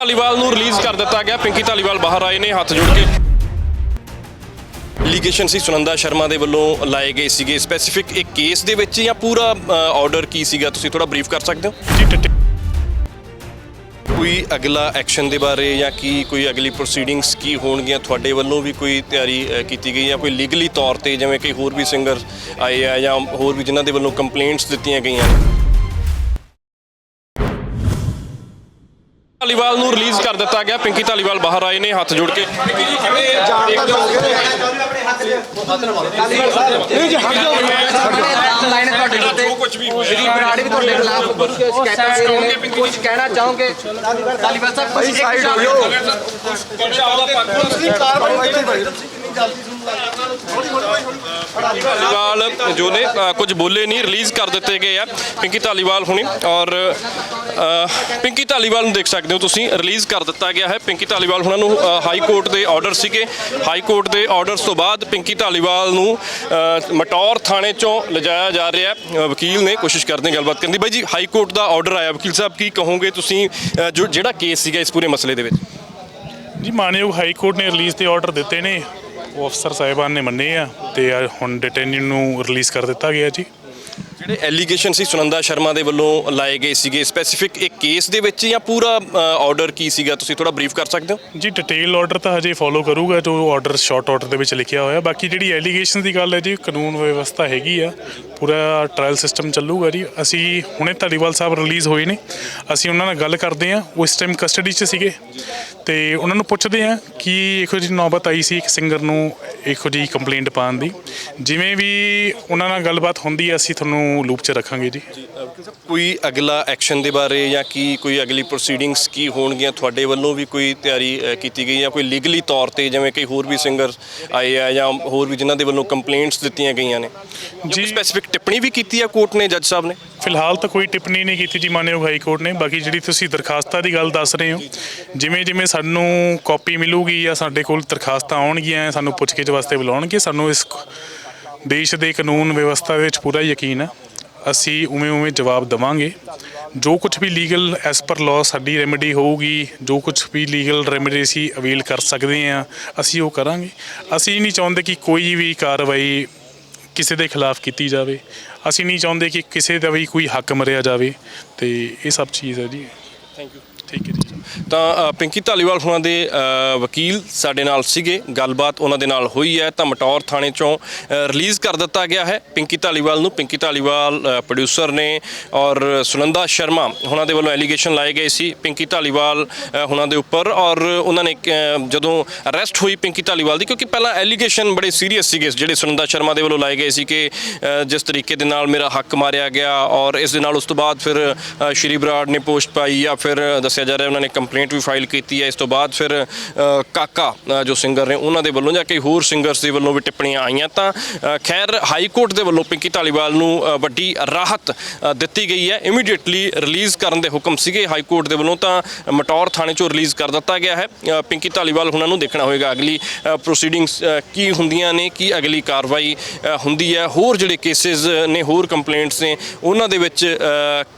ਧਾਲੀਵਾਲ ਨੂੰ ਰਿਲੀਜ਼ ਕਰ ਦਿੱਤਾ ਗਿਆ। ਪਿੰਕੀ ਧਾਲੀਵਾਲ ਬਾਹਰ ਆਏ ਨੇ ਹੱਥ ਜੋੜ ਕੇ। ਲੀਗੇਸ਼ਨ ਸੀ ਸੁਨੰਦਾ ਸ਼ਰਮਾ ਦੇ ਵੱਲੋਂ ਲਾਏ ਗਏ ਸੀਗੇ। ਸਪੈਸੀਫਿਕ ਇੱਕ ਕੇਸ ਦੇ ਵਿੱਚ ਜਾਂ ਪੂਰਾ ਆਰਡਰ ਕੀ ਸੀਗਾ? ਤੁਸੀਂ ਥੋੜਾ ਬਰੀਫ ਕਰ ਸਕਦੇ ਹੋ? ਕੋਈ ਅਗਲਾ ਐਕਸ਼ਨ ਦੇ ਬਾਰੇ ਜਾਂ ਕੀ ਕੋਈ ਅਗਲੀ ਪ੍ਰੋਸੀਡਿੰਗਸ ਕੀ ਹੋਣਗੀਆਂ? ਤੁਹਾਡੇ ਵੱਲੋਂ ਵੀ ਕੋਈ ਤਿਆਰੀ ਕੀਤੀ ਗਈ ਜਾਂ ਕੋਈ ਲੀਗਲੀ ਤੌਰ ਤੇ ਜਿਵੇਂ ਕਿ ਹੋਰ ਵੀ ਸਿੰਗਰ ਆਏ ਆ ਜਾਂ ਹੋਰ ਵੀ ਜਿਨ੍ਹਾਂ ਦੇ ਵੱਲੋਂ ਕੰਪਲੇਂਟਸ ਦਿੱਤੀਆਂ ਗਈਆਂ ਧਾਲੀਵਾਲ ਨੂੰ ਰਿਲੀਜ਼ ਕਰ ਦਿੱਤਾ ਗਿਆ। ਪਿੰਕੀ ਧਾਲੀਵਾਲ ਬਾਹਰ ਆਏ ਨੇ ਹੱਥ ਜੋੜ ਕੇ। ਲਾਈਨ ਤੁਹਾਡੇ ਉੱਤੇ ਕੁਝ ਵੀ ਸ਼੍ਰੀ ਬਰਾੜ ਵੀ ਤੁਹਾਡੇ ਖਿਲਾਫ ਕੁਝ ਸ਼ਿਕਾਇਤਾਂ ਦੇ ਰਹੇ ਨੇ ਕੁਝ ਕਹਿਣਾ ਚਾਹੋਗੇ ਸਾਹਿਬ ਕੁਝ ਧਾਲੀਵਾਲ ਜੋ ਨੇ ਕੁਝ ਬੋਲੇ ਨਹੀਂ, ਰਿਲੀਜ਼ ਕਰ ਦਿੱਤੇ ਗਏ ਆ ਪਿੰਕੀ ਧਾਲੀਵਾਲ ਹੁਣੀ ਔਰ ਪਿੰਕੀ ਧਾਲੀਵਾਲ ਨੂੰ ਦੇਖ ਸਕਦੇ ਹੋ ਤੁਸੀਂ, ਰਿਲੀਜ਼ ਕਰ ਦਿੱਤਾ ਗਿਆ ਹੈ ਪਿੰਕੀ ਧਾਲੀਵਾਲ ਹੁਣਾਂ ਨੂੰ ਹਾਈ ਕੋਰਟ ਦੇ ਆਰਡਰ ਸੀਗੇ। ਹਾਈ ਕੋਰਟ ਦੇ ਆਰਡਰਸ ਤੋਂ ਬਾਅਦ ਪਿੰਕੀ ਧਾਲੀਵਾਲ ਨੂੰ ਮਟੌਰ ਥਾਣੇ ਚੋਂ ਲਿਜਾਇਆ ਜਾ ਰਿਹਾ ਹੈ। ਵਕੀਲ ਨੇ ਕੋਸ਼ਿਸ਼ ਕਰਦੇ ਗੱਲਬਾਤ ਕਰਨ ਦੀ। ਬਾਈ ਜੀ, ਹਾਈ ਕੋਰਟ ਦਾ ਆਰਡਰ ਆਇਆ। ਵਕੀਲ ਸਾਹਿਬ, ਕੀ ਕਹੋਗੇ ਤੁਸੀਂ ਜੋ ਜਿਹੜਾ ਕੇਸ ਸੀਗਾ ਇਸ ਪੂਰੇ ਮਸਲੇ ਦੇ ਵਿੱਚ? ਜੀ, ਮਾਨਯੋਗ ਹਾਈ ਕੋਰਟ ਨੇ ਰਿਲੀਜ਼ ਦੇ ਆਰਡਰ ਦਿੱਤੇ ਨੇ। ਉਹ ਅਫਸਰ ਸਾਹਿਬਾਨ ਨੇ ਮੰਨੇ ਆ ਤੇ ਹੁਣ ਡਿਟੇਨਿਊ ਨੂੰ ਰਿਲੀਜ਼ ਕਰ ਦਿੱਤਾ ਗਿਆ ਜੀ। ਜਿਹੜੇ ਐਲੀਗੇਸ਼ਨ ਸੀ ਸੁਨੰਦਾ ਸ਼ਰਮਾ ਦੇ ਵੱਲੋਂ ਲਾਏ ਗਏ ਸੀਗੇ ਸਪੈਸੀਫਿਕ ਇੱਕ ਕੇਸ ਦੇ ਵਿੱਚ ਜਾਂ ਪੂਰਾ ਆਰਡਰ ਕੀ ਸੀਗਾ ਤੁਸੀਂ ਥੋੜਾ ਬਰੀਫ ਕਰ ਸਕਦੇ ਹੋ? ਜੀ ਡਿਟੇਲ ਆਰਡਰ ਤਾਂ ਹਜੇ ਫੋਲੋ ਕਰੂਗਾ ਜੋ ਆਰਡਰ ਸ਼ਾਰਟ ਆਰਡਰ ਦੇ ਵਿੱਚ ਲਿਖਿਆ ਹੋਇਆ। ਬਾਕੀ ਜਿਹੜੀ ਐਲੀਗੇਸ਼ਨ ਦੀ ਗੱਲ ਹੈ ਜੀ ਕਾਨੂੰਨ ਵਿਵਸਥਾ ਹੈਗੀ ਆ ਪੂਰਾ ਟ੍ਰਾਇਲ ਸਿਸਟਮ ਚੱਲੂਗਾ ਜੀ। ਅਸੀਂ ਹੁਣੇ ਧਾਲੀਵਾਲ ਸਾਹਿਬ ਰਿਲੀਜ਼ ਹੋਏ ਨੇ। ਅਸੀਂ ਉਹਨਾਂ ਨਾਲ ਗੱਲ ਕਰਦੇ ਆ ਉਸ ਟਾਈਮ ਕਸਟਡੀ 'ਚ ਸੀਗੇ। ਤੇ ਉਹਨਾਂ ਨੂੰ ਪੁੱਛਦੇ ਆ ਕਿ ਇਹੋ ਜਿਹੀ ਨੌਬਤ ਆਈ ਸੀ ਇੱਕ ਸਿੰਗਰ ਨੂੰ ਇਹੋ ਜਿਹੀ ਕੰਪਲੇਂਟ ਪਾਉਣ ਦੀ। ਜਿਵੇਂ ਵੀ ਉਹਨਾਂ ਨਾਲ ਗੱਲਬਾਤ ਹੁੰਦੀ ਹੈ ਅਸੀਂ ਤੁਹਾਨੂੰ ਲੂਪ 'ਚ ਰੱਖਾਂਗੇ ਜੀ। ਕੋਈ ਅਗਲਾ ਐਕਸ਼ਨ ਦੇ ਬਾਰੇ ਜਾਂ ਕੀ ਕੋਈ ਅਗਲੀ ਪ੍ਰੋਸੀਡਿੰਗਸ ਕੀ ਹੋਣਗੀਆਂ ਤੁਹਾਡੇ ਵੱਲੋਂ ਵੀ ਕੋਈ ਤਿਆਰੀ ਕੀਤੀ ਗਈ ਜਾਂ ਕੋਈ ਲੀਗਲੀ ਤੌਰ ਤੇ ਜਿਵੇਂ ਕਿ ਹੋਰ ਵੀ ਸਿੰਗਰ ਆਏ ਆ ਜਾਂ ਹੋਰ ਵੀ ਜਿਨ੍ਹਾਂ ਦੇ ਵੱਲੋਂ ਕੰਪਲੇਂਟਸ ਦਿੱਤੀਆਂ ਗਈਆਂ ਨੇ? ਜੀ। ਸਪੈਸੀਫਿਕ ਟਿੱਪਣੀ ਵੀ ਕੀਤੀ ਆ ਕੋਰਟ ਨੇ ਜੱਜ ਸਾਹਿਬ ਨੇ? ਫਿਲਹਾਲ ਤਾਂ ਕੋਈ ਟਿੱਪਣੀ ਨਹੀਂ ਕੀਤੀ ਜੀ ਮਾਨਯੋਗ ਹਾਈ ਕੋਰਟ ਨੇ। ਬਾਕੀ ਜਿਹੜੀ ਤੁਸੀਂ ਦਰਖਾਸਤਾਂ ਦੀ ਗੱਲ ਦੱਸ ਰਹੇ ਹੋ, ਜਿਵੇਂ ਜਿਵੇਂ ਸਾਨੂੰ ਕਾਪੀ ਮਿਲੂਗੀ ਜਾਂ ਸਾਡੇ ਕੋਲ ਦਰਖਾਸਤਾਂ ਆਉਣਗੀਆਂ, ਸਾਨੂੰ ਪੁੱਛਗਿੱਛ ਵਾਸਤੇ ਬੁਲਾਉਣਗੇ, ਸਾਨੂੰ ਇਸ ਦੇਸ਼ ਦੇ ਕਾਨੂੰਨ ਵਿਵਸਥਾ ਦੇ ਵਿੱਚ ਪੂਰਾ ਯਕੀਨ ਹੈ। ਅਸੀਂ ਉਵੇਂ ਉਵੇਂ ਜਵਾਬ ਦਵਾਂਗੇ। ਜੋ ਕੁਝ ਵੀ ਲੀਗਲ ਐਸ ਪਰ ਲਾਅ ਸਾਡੀ ਰੈਮੇਡੀ ਹੋਊਗੀ, ਜੋ ਕੁਝ ਵੀ ਲੀਗਲ ਰੈਮੇਡੀ ਅਸੀਂ ਅਵੇਲ ਕਰ ਸਕਦੇ ਹਾਂ, ਅਸੀਂ ਉਹ ਕਰਾਂਗੇ। ਅਸੀਂ ਨਹੀਂ ਚਾਹੁੰਦੇ ਕਿ ਕੋਈ ਵੀ ਕਾਰਵਾਈ ਕਿਸੇ ਦੇ ਖਿਲਾਫ ਕੀਤੀ ਜਾਵੇ। ਅਸੀਂ ਨਹੀਂ ਚਾਹੁੰਦੇ ਕਿ ਕਿਸੇ ਦਾ ਵੀ ਕੋਈ ਹੱਕ ਮਰਿਆ ਜਾਵੇ। ਤੇ ਇਹ ਸਭ ਚੀਜ਼ ਹੈ ਜੀ। ਥੈਂਕ ਯੂ ਠੀਕ ਹੈ ਜੀ। ਤਾਂ ਅ, ਪਿੰਕੀ ਧਾਲੀਵਾਲ ਹੁਣਾਂ ਦੇ ਅ, ਵਕੀਲ ਸਾਡੇ ਨਾਲ ਸੀਗੇ। ਗੱਲਬਾਤ ਉਹਨਾਂ ਦੇ ਨਾਲ ਹੋਈ ਹੈ। ਤਾਂ ਮਟੌਰ ਥਾਣੇ ਚੋਂ ਰਿਲੀਜ਼ ਕਰ ਦਿੱਤਾ ਗਿਆ ਹੈ ਪਿੰਕੀ ਧਾਲੀਵਾਲ ਨੂੰ। ਪਿੰਕੀ ਧਾਲੀਵਾਲ ਪ੍ਰੋਡਿਊਸਰ ਨੇ ਔਰ ਸੁਨੰਦਾ ਸ਼ਰਮਾ ਉਹਨਾਂ ਦੇ ਵੱਲੋਂ ਐਲੀਗੇਸ਼ਨ ਲਾਏ ਗਏ ਸੀ ਪਿੰਕੀ ਧਾਲੀਵਾਲ ਅ, ਹੁਣਾਂ ਦੇ ਉੱਪਰ। ਔਰ ਉਹਨਾਂ ਨੇ ਅ, ਜਦੋਂ ਅਰੈਸਟ ਹੋਈ ਪਿੰਕੀ ਧਾਲੀਵਾਲ ਦੀ ਕਿਉਂਕਿ ਪਹਿਲਾਂ ਐਲੀਗੇਸ਼ਨ ਬੜੇ ਸੀਰੀਅਸ ਸੀਗੇ ਜਿਹੜੇ ਸੁਨੰਦਾ ਸ਼ਰਮਾ ਦੇ ਵੱਲੋਂ ਲਾਏ ਗਏ ਸੀ ਕਿ ਅ, ਜਿਸ ਤਰੀਕੇ ਦੇ ਨਾਲ ਮੇਰਾ ਹੱਕ ਮਾਰਿਆ ਗਿਆ ਔਰ ਇਸ ਦੇ ਨਾਲ ਉਸ ਤੋਂ ਬਾਅਦ ਫਿਰ ਅ, ਸ਼੍ਰੀ ਬਰਾੜ ਨੇ ਪੋਸਟ ਪਾਈ ਜਾਂ ਫਿਰ ਦੱਸਿਆ ਜਾ ਰਿਹਾ ਉਹਨਾਂ ਨੇ ਕੰਪਲੇਂਟ ਵੀ ਫਾਈਲ ਕੀਤੀ ਹੈ। ਇਸ ਤੋਂ ਬਾਅਦ ਫਿਰ ਕਾਕਾ ਜੋ ਸਿੰਗਰ ਨੇ, ਉਹਨਾਂ ਦੇ ਵੱਲੋਂ ਜਾਂ ਕਈ ਹੋਰ ਸਿੰਗਰਸ ਦੇ ਵੱਲੋਂ ਵੀ ਟਿੱਪਣੀਆਂ ਆਈਆਂ ਤਾਂ ਖੈਰ ਹਾਈ ਕੋਰਟ ਦੇ ਵੱਲੋਂ ਪਿੰਕੀ ਧਾਲੀਵਾਲ ਨੂੰ ਵੱਡੀ ਰਾਹਤ ਦਿੱਤੀ ਗਈ ਹੈ। ਇਮੀਡੀਏਟਲੀ ਰਿਲੀਜ਼ ਕਰਨ ਦੇ ਹੁਕਮ ਸੀਗੇ ਹਾਈ ਕੋਰਟ ਦੇ ਵੱਲੋਂ ਤਾਂ ਮਟੌਰ ਥਾਣੇ ਚੋਂ ਰਿਲੀਜ਼ ਕਰ ਦਿੱਤਾ ਗਿਆ ਹੈ। ਪਿੰਕੀ ਧਾਲੀਵਾਲ ਉਹਨਾਂ ਨੂੰ ਦੇਖਣਾ ਹੋਏਗਾ ਅਗਲੀ ਪ੍ਰੋਸੀਡਿੰਗਸ ਕੀ ਹੁੰਦੀਆਂ ਨੇ, ਕੀ ਅਗਲੀ ਕਾਰਵਾਈ ਹੁੰਦੀ ਹੈ। ਹੋਰ ਜਿਹੜੇ ਕੇਸਿਸ ਨੇ, ਹੋਰ ਕੰਪਲੇਂਟਸ ਨੇ, ਉਹਨਾਂ ਦੇ ਵਿੱਚ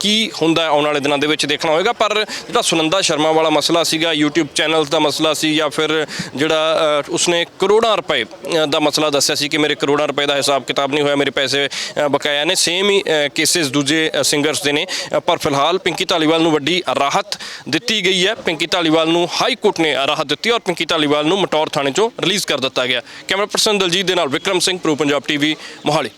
ਕੀ ਹੁੰਦਾ ਆਉਣ ਵਾਲੇ ਦਿਨਾਂ ਦੇ ਵਿੱਚ ਦੇਖਣਾ ਹੋਏਗਾ। ਪਰ ਜਿਹੜਾ ਸੁਨੰਦਾ ਸ਼ਰਮਾ ਵਾਲਾ ਮਸਲਾ ਸੀਗਾ, YouTube ਚੈਨਲਸ ਦਾ ਮਸਲਾ ਸੀ ਜਾਂ ਫਿਰ ਜਿਹੜਾ ਉਸਨੇ ਕਰੋੜਾਂ ਰੁਪਏ ਦਾ ਮਸਲਾ ਦੱਸਿਆ ਸੀ ਕਿ ਮੇਰੇ ਕਰੋੜਾਂ ਰੁਪਏ ਦਾ ਹਿਸਾਬ ਕਿਤਾਬ ਨਹੀਂ ਹੋਇਆ, ਮੇਰੇ ਪੈਸੇ ਬਕਾਇਆ ਨੇ। ਸੇਮ ਹੀ ਕੇਸਿਸ ਦੂਜੇ ਸਿੰਗਰਸ ਦੇ ਨੇ। ਪਰ ਫਿਲਹਾਲ ਪਿੰਕੀ ਧਾਲੀਵਾਲ ਨੂੰ ਵੱਡੀ ਰਾਹਤ ਦਿੱਤੀ ਗਈ ਹੈ। ਪਿੰਕੀ ਧਾਲੀਵਾਲ ਨੂੰ ਹਾਈ ਕੋਰਟ ਨੇ ਰਾਹਤ ਦਿੱਤੀ ਔਰ ਪਿੰਕੀ ਧਾਲੀਵਾਲ ਨੂੰ ਮਟੌਰ ਥਾਣੇ ਚੋਂ ਰਿਲੀਜ਼ ਕਰ ਦਿੱਤਾ ਗਿਆ। ਕੈਮਰਾ ਪਰਸਨ ਦਲਜੀਤ ਦੇ ਨਾਲ ਵਿਕਰਮ ਸਿੰਘ, ਪ੍ਰੋ ਪੰਜਾਬ ਟੀਵੀ, ਮੋਹਾਲੀ।